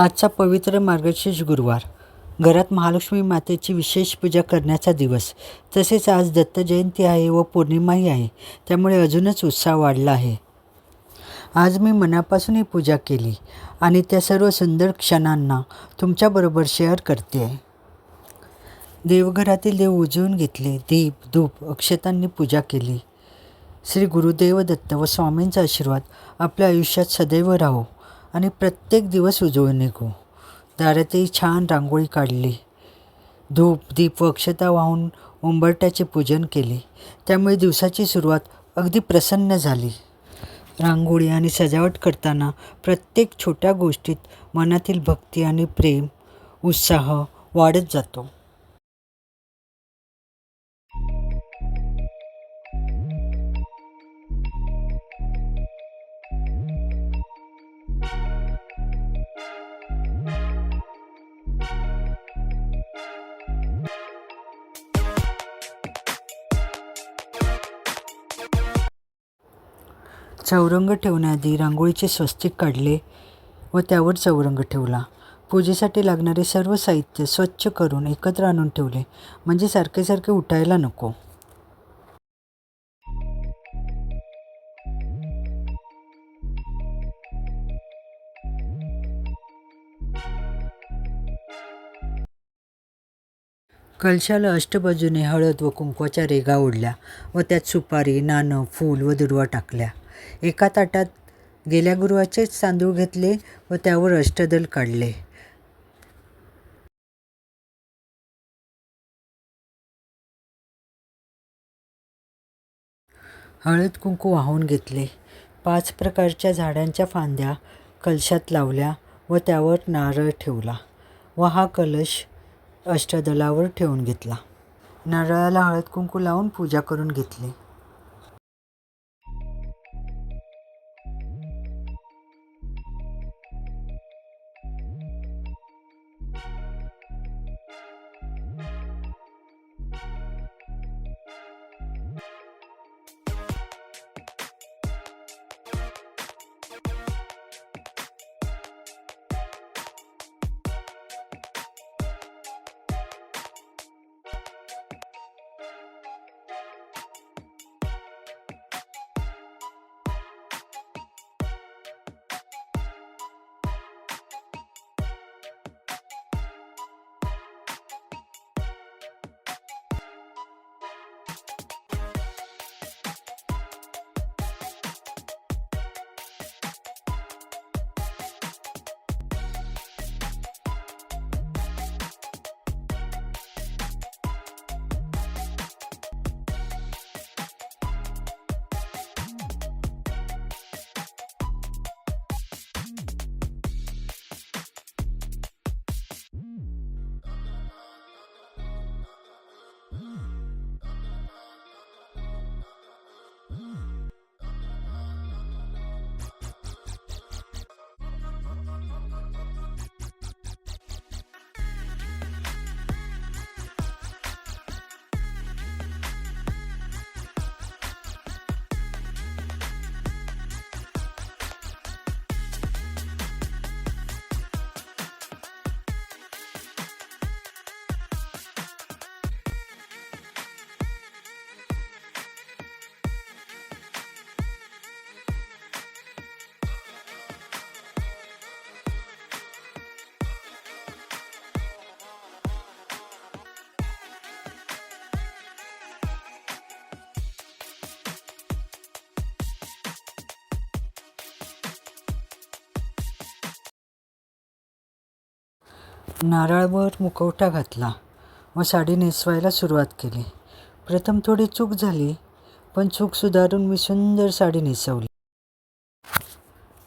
आजचा पवित्र मार्गशीर्ष गुरुवार. घरात महालक्ष्मी मातेची विशेष पूजा करण्याचा दिवस. तसेच आज दत्त जयंती आहे व पौर्णिमाही आहे. त्यामुळे अजूनच उत्साह वाढला आहे. आज मी मनापासून ही पूजा केली आणि त्या सर्व सुंदर क्षणांना तुमच्याबरोबर शेअर करते. आहे देवघरातील देव उजवून घेतले दीप धूप अक्षतांनी पूजा केली. श्री गुरुदेव दत्त व स्वामींचा आशीर्वाद आपल्या आयुष्यात सदैव राहो. आणि प्रत्येक दिवस उजळून निघू. दारातही छान रांगोळी काढली. धूप दीप व अक्षता वाहून उंबरट्याचे पूजन केले. त्यामुळे दिवसाची सुरुवात अगदी प्रसन्न झाली. रांगोळी आणि सजावट करताना प्रत्येक छोट्या गोष्टीत मनातील भक्ती आणि प्रेम उत्साह वाढत जातो. चौरंग ठेवण्याआधी रांगोळीचे स्वस्तिक काढले व त्यावर चौरंग ठेवला. पूजेसाठी लागणारे सर्व साहित्य स्वच्छ करून एकत्र आणून ठेवले. म्हणजे सारखे सारखे उठायला नको. कलशाला अष्टबाजूने हळद व कुंकवाच्या रेगा ओढल्या व त्यात सुपारी नाणं फूल व दुर्वा टाकल्या. एका ताटात गेल्या गुरुवाचेच तांदूळ घेतले व त्यावर अष्टदल काढले. हळद कुंकू वाहून घेतले. पाच प्रकारच्या झाडांच्या फांद्या कलशात लावल्या व त्यावर नारळ ठेवला व हा कलश अष्टदलावर ठेवून घेतला. नारळाला हळद कुंकू लावून पूजा करून घेतली. नारळावर मुखवटा घातला व साडी नेसवायला सुरुवात केली. प्रथम थोडी चूक झाली पण चूक सुधारून मी सुंदर साडी नेसवली.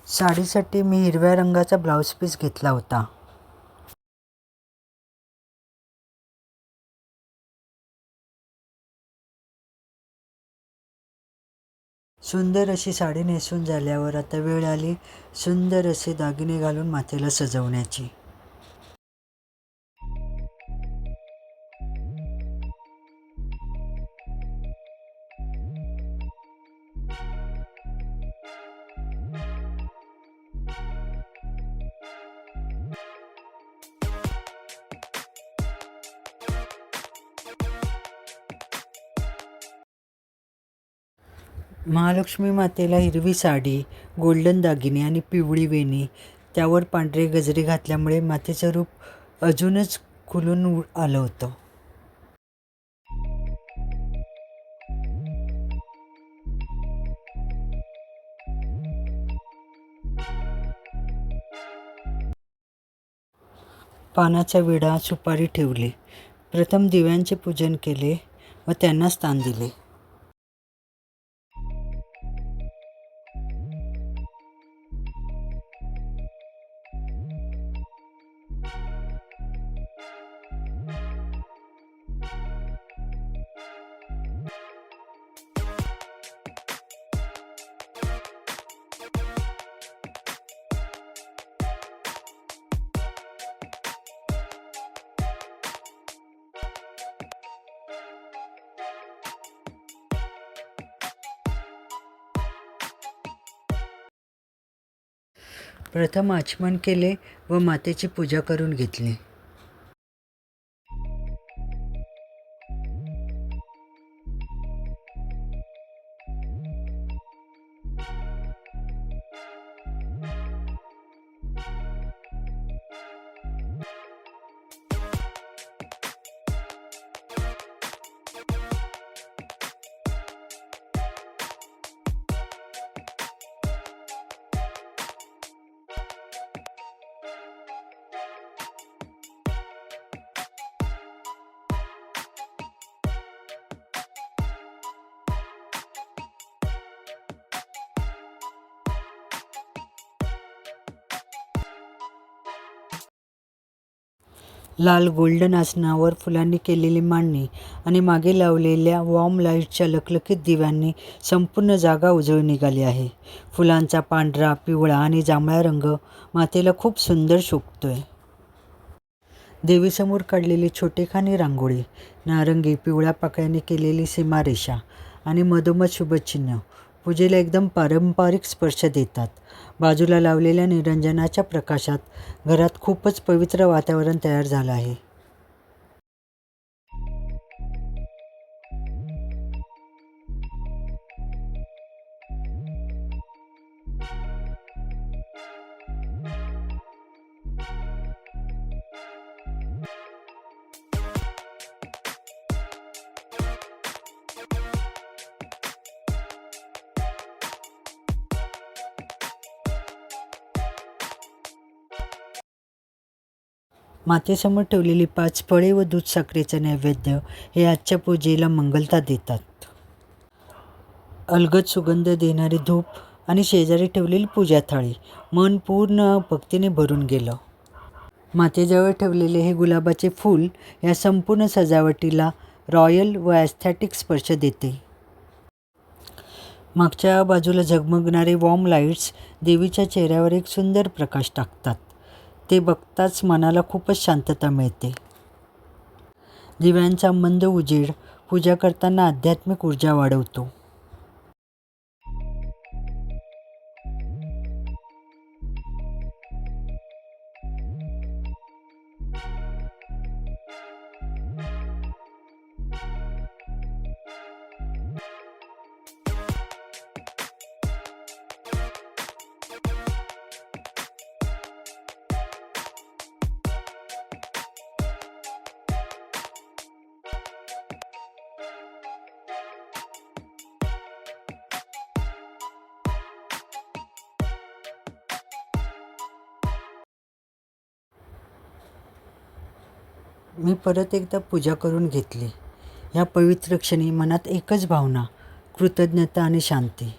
साडीसाठी मी हिरव्या रंगाचा ब्लाऊज पीस घेतला होता. सुंदर अशी साडी नेसून झाल्यावर आता वेळ आली सुंदर असे दागिने घालून माथेला सजवण्याची. महालक्ष्मी मातेला हिरवी साडी गोल्डन दागिने आणि पिवळी वेणी त्यावर पांढरे गजरे घातल्यामुळे मातेचं रूप अजूनच खुलून आलं होतं. पानाचा विडा सुपारी ठेवली. प्रथम दिव्यांचे पूजन केले व त्यांना स्थान दिले. प्रथम आचमन केले व मातेची पूजा करून घेतली. लाल गोल्डन आसनावर फुलांनी केलेली मांडणी आणि मागे लावलेल्या वॉर्म लाईटच्या लखलखीत दिव्यांनी संपूर्ण जागा उजळून निघाली आहे. फुलांचा पांढरा पिवळा आणि जांभळा रंग मातेला खूप सुंदर शोभतोय. देवीसमोर काढलेली छोटेखानी रांगोळी नारंगी पिवळ्या पाकळ्याने केलेली सीमारेषा आणि मधोमध शुभचिन्ह पूजेला एकदम पारंपरिक स्पर्श देतात. बाजूला लावलेल्या निरंजनाच्या प्रकाशात घरात खूपच पवित्र वातावरण तयार झालं आहे. मातेसमोर ठेवलेली पाच फळे व दूध साखरेचं नैवेद्य हे आजच्या पूजेला मंगलता देतात. अलगद सुगंध देणारी धूप आणि शेजारी ठेवलेली पूजा थाळी मन पूर्ण भक्तीने भरून गेलं. मातेजवळ ठेवलेले हे गुलाबाचे फूल या संपूर्ण सजावटीला रॉयल व ॲस्थॅटिक स्पर्श देते. मागच्या बाजूला झगमगणारे वॉर्म लाईट्स देवीच्या चेहऱ्यावर एक सुंदर प्रकाश टाकतात. ते बघताच मनाला खूपच शांतता मिळते. दिव्यांचा मंद उजेड पूजा करताना आध्यात्मिक ऊर्जा वाढवतो. मी परत एकदा पूजा करून घेतली. या पवित्र क्षणी मनात एकच भावना कृतज्ञता आणि शांती.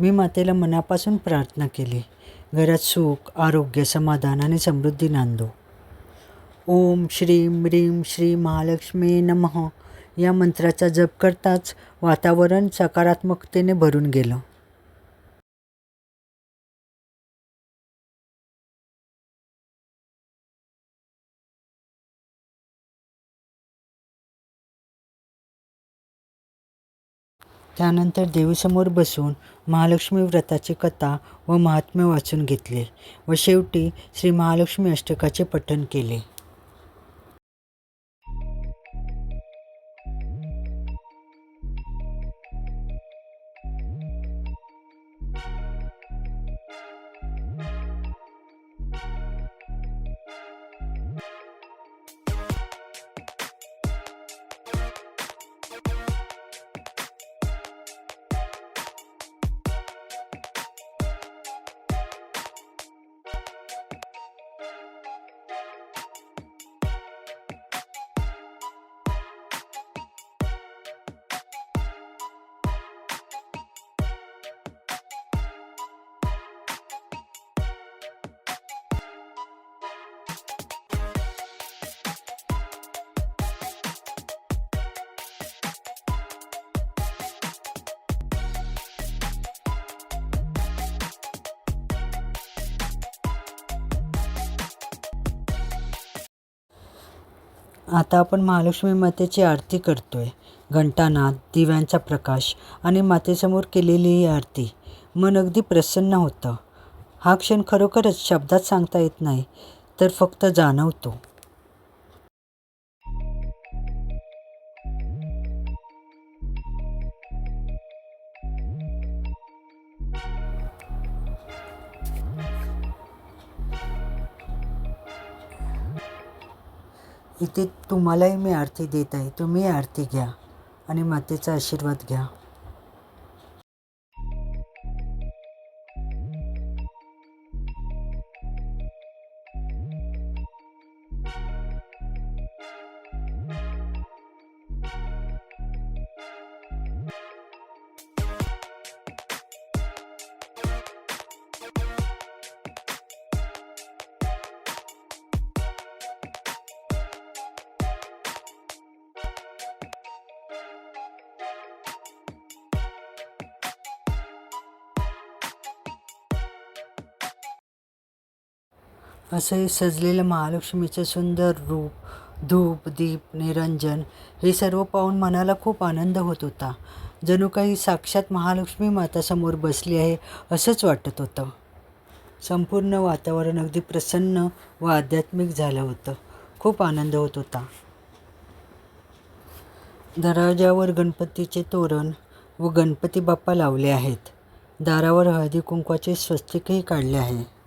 मी मातेला मनापासून प्रार्थना केली. घरात सुख आरोग्य समाधान आणि समृद्धी नांदो. ओम श्रीम ह्रीम श्री महालक्ष्मी नमः. या मंत्राचा जप करताच वातावरण सकारात्मकतेने भरून गेलं. त्यानंतर देवीसमोर बसून महालक्ष्मी व्रताची कथा व महात्म्य वाचून घेतले व शेवटी श्री महालक्ष्मी अष्टकाचे पठण केले. आता आपण महालक्ष्मी मातेची आरती करतोय. घंटानाद दिव्यांचा प्रकाश आणि मातेसमोर केलेली ही आरती मन अगदी प्रसन्न होतं. हा क्षण खरोखरच शब्दात सांगता येत नाही तर फक्त जाणवतो. इथे तुम्हालाही मी आरती देत आहे. तुम्ही आरती घ्या आणि मातेचा आशीर्वाद घ्या. असं सजलेलं महालक्ष्मीचं सुंदर रूप धूप दीप निरंजन हे सर्व पाहून मनाला खूप आनंद होत होता. जणू काही साक्षात महालक्ष्मी मातासमोर बसली आहे असंच वाटत होतं. संपूर्ण वातावरण अगदी प्रसन्न व आध्यात्मिक झालं होतं. खूप आनंद होत होता. दरवाजावर गणपतीचे तोरण व गणपती बाप्पा लावले आहेत. दारावर हळदी कुंकवाचे स्वस्तिकही काढले आहे.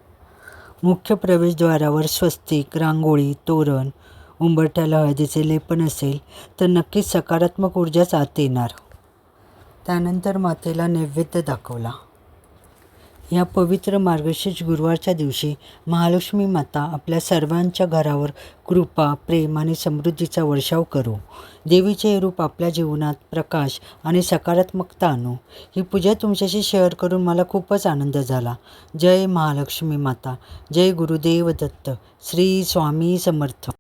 मुख्य प्रवेशद्वारावर स्वस्तिक रांगोळी तोरण उंबरठ्याला हळदीचे लेपन असेल तर नक्कीच सकारात्मक ऊर्जाच आत येणार त्यानंतर मातेला नैवेद्य दाखवला. या पवित्र मार्गशीर्ष गुरुवारच्या दिवशी महालक्ष्मी माता आपल्या सर्वांच्या घरावर कृपा प्रेम आणि समृद्धीचा वर्षाव करू. देवीचे हे रूप आपल्या जीवनात प्रकाश आणि सकारात्मकता आणू. ही पूजा तुमच्याशी शेअर करून मला खूपच आनंद झाला. जय महालक्ष्मी माता. जय गुरुदेव दत्त श्री स्वामी समर्थ.